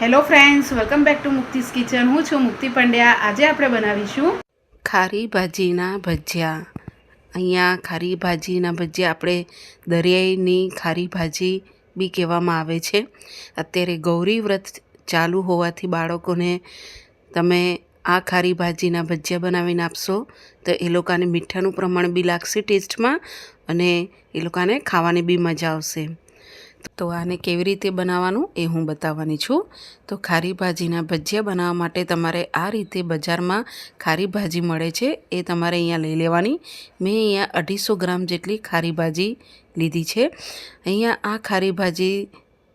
Hello friends welcome back to Mukti's kitchen હું છું મુક્તિ પંડ્યા. આજે આપણે બનાવીશું ખારી ભાજીના ભજીયા. અહીંયા ખારી ભાજીના ભજીયા આપણે દરિયાઈની ખારી ભાજી બી કહેવામાં આવે છે. અત્યારે ગૌરી વ્રત ચાલુ હોવાથી બાળકોને તમે આ ખારી ભાજીના ભજીયા બનાવીને આપશો તો એ લોકોને મીઠાનું પ્રમાણ બી લાગશે ટેસ્ટમાં અને એ લોકોને ખાવાની બી મજા આવશે. તો આને કેવી રીતે બનાવવાનું એ હું બતાવવાની છું. તો ખારી ભાજીના ભજીયા બનાવવા માટે તમારે આ રીતે બજારમાં ખારી ભાજી મળે છે એ તમારે અહીંયા લઈ લેવાની. મેં અહીંયા અઢીસો ગ્રામ જેટલી ખારી ભાજી લીધી છે. અહીંયા આ ખારી ભાજી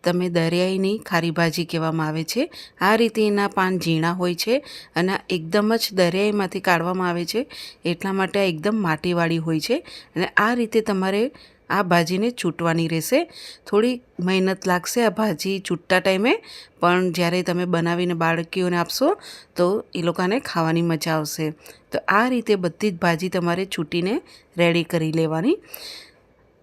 તમે દરિયાઈની ખારી ભાજી કહેવામાં આવે છે. આ રીતે એના પાન ઝીણા હોય છે અને એકદમ જ દરિયાઈમાંથી કાઢવામાં આવે છે. એટલા માટે આ એકદમ માટીવાળી હોય છે અને આ રીતે તમારે આ ભાજીને છૂટવાની રહેશે. થોડી મહેનત લાગશે આ ભાજી છૂટતા ટાઈમે, પણ જ્યારે તમે બનાવીને બાળકીઓને આપશો, તો એ લોકોને ખાવાની મજા આવશે. તો આ રીતે બધી જ ભાજી તમારે છૂટીને રેડી કરી લેવાની.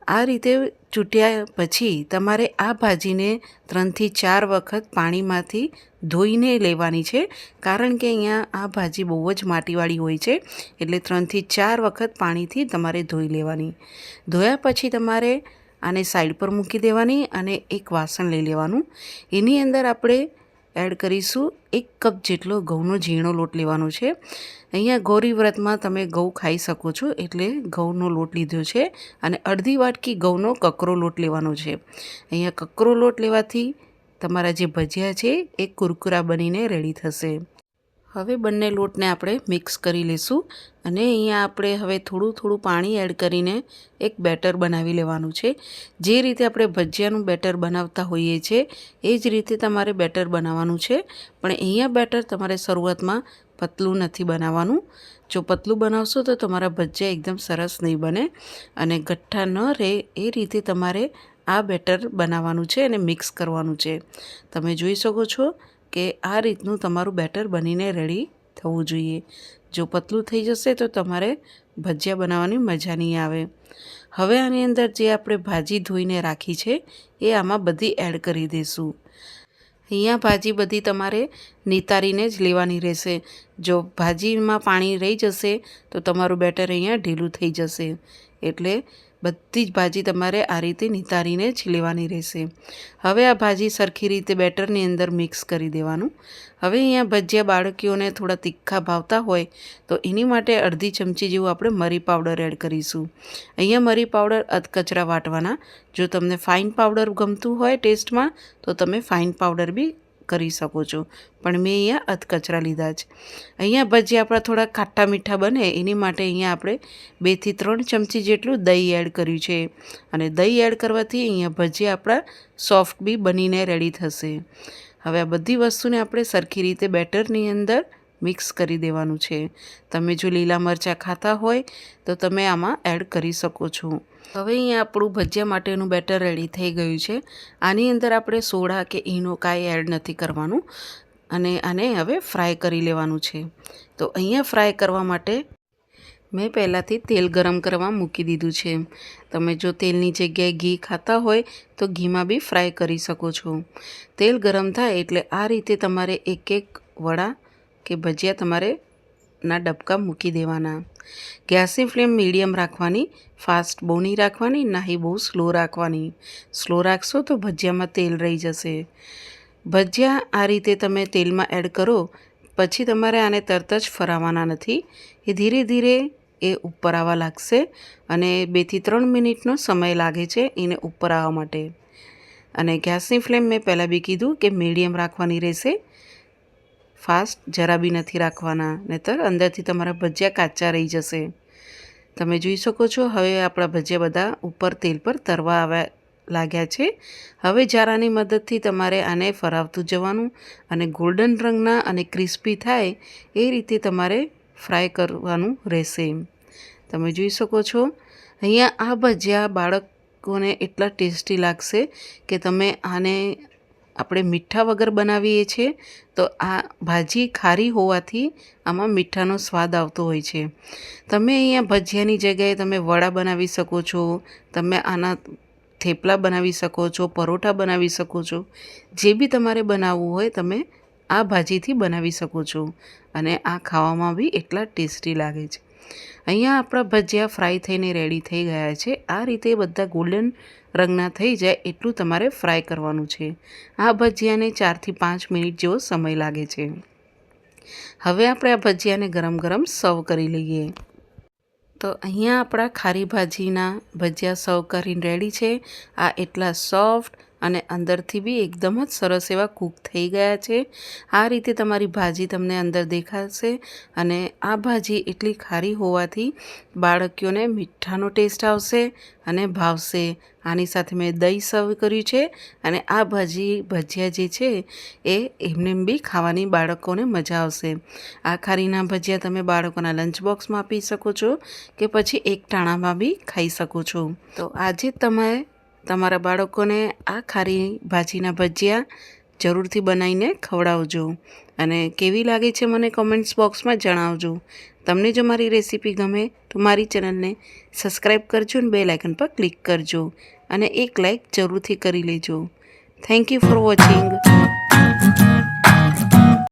આ રીતે ચૂંટ્યા પછી તમારે આ ભાજીને ત્રણથી ચાર વખત પાણીમાંથી ધોઈને લેવાની છે. કારણ કે અહીંયા આ ભાજી બહુ જ માટીવાળી હોય છે, એટલે ત્રણથી ચાર વખત પાણીથી તમારે ધોઈ લેવાની. ધોયા પછી તમારે આને સાઈડ પર મૂકી દેવાની અને એક વાસણ લઈ લેવાનું. એની અંદર આપણે એડ કરીશું. એક કપ જેટલો ઘઉંનો ઝીણો લોટ લેવાનો છે. અહીંયા ગૌરી વ્રતમાં તમે ઘઉં ખાઈ શકો છો એટલે ઘઉંનો લોટ લીધો છે અને અડધી વાટકી ઘઉંનો કકરો લોટ લેવાનો છે. અહીંયા કકરો લોટ લેવાથી તમારા જે ભજીયા છે એ કુરકુરા બનીને રેડી થશે. હવે બંને લોટને આપણે મિક્સ કરી લઈશું અને અહીંયા આપણે હવે થોડું થોડું પાણી એડ કરીને એક બેટર બનાવી લેવાનું છે. જે રીતે આપણે ભજીયાનું બેટર બનાવતા હોઈએ છીએ એ જ રીતે તમારે બેટર બનાવવાનું છે. પણ અહીંયા બેટર તમારે શરૂઆતમાં પતલું નથી બનાવવાનું. જો પતલું બનાવશો તો તમારા ભજીયા એકદમ સરસ નહીં બને અને ગઠ્ઠા ન રહે એ રીતે તમારે આ બેટર બનાવવાનું છે અને મિક્સ કરવાનું છે. તમે જોઈ શકો છો કે આ રીતનું તમારું બેટર બનીને રેડી થવું જોઈએ. જો પતલું થઈ જશે તો તમારે ભજીયા બનાવવાની મજા નહીં આવે. હવે આની અંદર જે આપણે ભાજી ધોઈને રાખી છે, એ આમાં બધી એડ કરી દઈશું અહીંયા ભાજી બધી તમારે નિતારીને જ લેવાની રહેશે. જો ભાજીમાં પાણી રહી જશે, તો તમારું બેટર અહીંયા ઢીલું થઈ જશે. એટલે બધી જ ભાજી તમારે આ રીતે નિતારીને છીલેવાની રહેશે. હવે આ ભાજી સરખી રીતે બેટરની અંદર મિક્સ કરી દેવાનું. હવે અહીંયા ભજીયા બાળકીઓને થોડા તીખા ભાવતા હોય તો એની માટે અડધી ચમચી જેવું આપણે મરી પાવડર એડ કરીશું. અહીંયા મરી પાવડર અધકચરા વાટવાના. જો તમને ફાઇન પાવડર ગમતું હોય ટેસ્ટમાં તો તમે ફાઇન પાવડર બી કરી શકો છો. પણ મેં અહીંયા અધકચરા લીધા છે. અહીંયા ભજી આપણા થોડા ખાટા મીઠા બને, એની માટે અહીંયા આપણે બેથી ત્રણ ચમચી જેટલું દહીં એડ કર્યું છે. અને દહીં એડ કરવાથી અહીંયા ભજી આપણા સોફ્ટ બી બનીને રેડી થશે. હવે આ બધી વસ્તુને આપણે સરખી રીતે બેટરની અંદર મિક્સ કરી દેવાનું છે. તમે જો લીલા મરચાં ખાતા હોય, તો તમે આમાં એડ કરી શકો છો. હવે અહીંયા આપણું ભજીયા માટેનું બેટર રેડી થઈ ગયું છે. આની અંદર આપણે સોડા કે ઈનો કાંઈ એડ નથી કરવાનું. અને આને હવે ફ્રાય કરી લેવાનું છે. તો અહીંયા ફ્રાય કરવા માટે મેં પહેલાંથી તેલ ગરમ કરવા મૂકી દીધું છે. તમે જો તેલની જગ્યાએ ઘી ખાતા હોય, તો ઘીમાં બી ફ્રાય કરી શકો છો. તેલ ગરમ થાય એટલે આ રીતે તમારે એક એક વડા કે ભજીયા તમારે ના ડબકા મૂકી દેવાના. ગેસની ફ્લેમ મીડિયમ રાખવાની, ફાસ્ટ બહુ નહીં રાખવાની નાહી બહુ સ્લો રાખવાની. સ્લો રાખશો તો ભજીયામાં તેલ રહી જશે. ભજીયા આ રીતે તમે તેલમાં એડ કરો, પછી તમારે આને તરત જ ફરાવવાના નથી. એ ધીરે ધીરે એ ઉપર આવવા લાગશે અને બેથી ત્રણ મિનિટનો સમય લાગે છે એને ઉપર આવવા માટે. અને ગેસની ફ્લેમ મેં પહેલાં બી કીધું કે મીડિયમ રાખવાની રહેશે. ફાસ્ટ, જરા બી નથી રાખવાના. નહીતર અંદરથી તમારા ભજીયા કાચા રહી જશે. તમે જોઈ શકો છો, હવે આપણા ભજીયા બધા ઉપર તેલ પર તરવા આવ્યા લાગ્યા છે. હવે જારાની મદદથી તમારે આને ફરાવતું જવાનું અને ગોલ્ડન રંગના અને ક્રિસ્પી થાય એ રીતે તમારે ફ્રાય કરવાનું રહેશે. તમે જોઈ શકો છો, અહીંયા આ ભજીયા બાળકોને એટલા ટેસ્ટી લાગશે કે તમે આને આપણે મીઠા વગર બનાવીએ છીએ, તો આ ભાજી ખારી હોવાથી આમાં મીઠાનો સ્વાદ આવતો હોય છે. તમે અહીંયા ભજીયાની જગ્યાએ તમે વડા બનાવી શકો છો, તમે આના થેપલા બનાવી શકો છો, પરોઠા બનાવી શકો છો, જે બી તમારે બનાવવું હોય તમે આ ભાજીથી બનાવી શકો છો. અને આ ખાવામાં બી એટલા ટેસ્ટી લાગે છે. અહીંયા આપણા ભજીયા ફ્રાય થઈને રેડી થઈ ગયા છે. આ રીતે બધા ગોલ્ડન રંગના થઈ જાય એટલું તમારે ફ્રાય કરવાનું છે. આ ભજીયાને ચારથી પાંચ મિનિટ જેવો સમય લાગે છે. હવે આપણે આ ભજીયાને ગરમ ગરમ સર્વ કરી લઈએ. તો અહીંયા આપણા ખારી ભાજીના ભજીયા સર્વ કરીને રેડી છે. આ એટલા સોફ્ટ અને અંદરથી બી એકદમ જ સરસ એવા કૂક થઈ ગયા છે. આ રીતે તમારી ભાજી તમને અંદર દેખાશે અને આ ભાજી એટલી ખારી હોવાથી બાળકીઓને મીઠાનો ટેસ્ટ આવશે અને ભાવશે. આની સાથે મેં દહીં સર્વ કર્યું છે અને આ ભાજી ભજીયા જે છે એ એમને બી ખાવાની બાળકોને મજા આવશે. આ ખારીના ભજીયા તમે બાળકોના લંચ બોક્સમાં આપી શકો છો કે પછી એક ટાણામાં બી ખાઈ શકો છો. તો આજે તમે તમારા બાળકોને આ ખારી ભાજીના ભજીયા જરૂરથી બનાવીને ખવડાવજો. અને કેવી લાગે છે મને કમેન્ટ્સ બોક્સમાં જણાવજો. તમને જો મારી રેસીપી ગમે તો મારી ચેનલને સબસ્ક્રાઈબ કરજો અને બે લાઇકન પર ક્લિક કરજો. અને એક લાઇક જરૂરથી કરી લેજો. Thank you for watching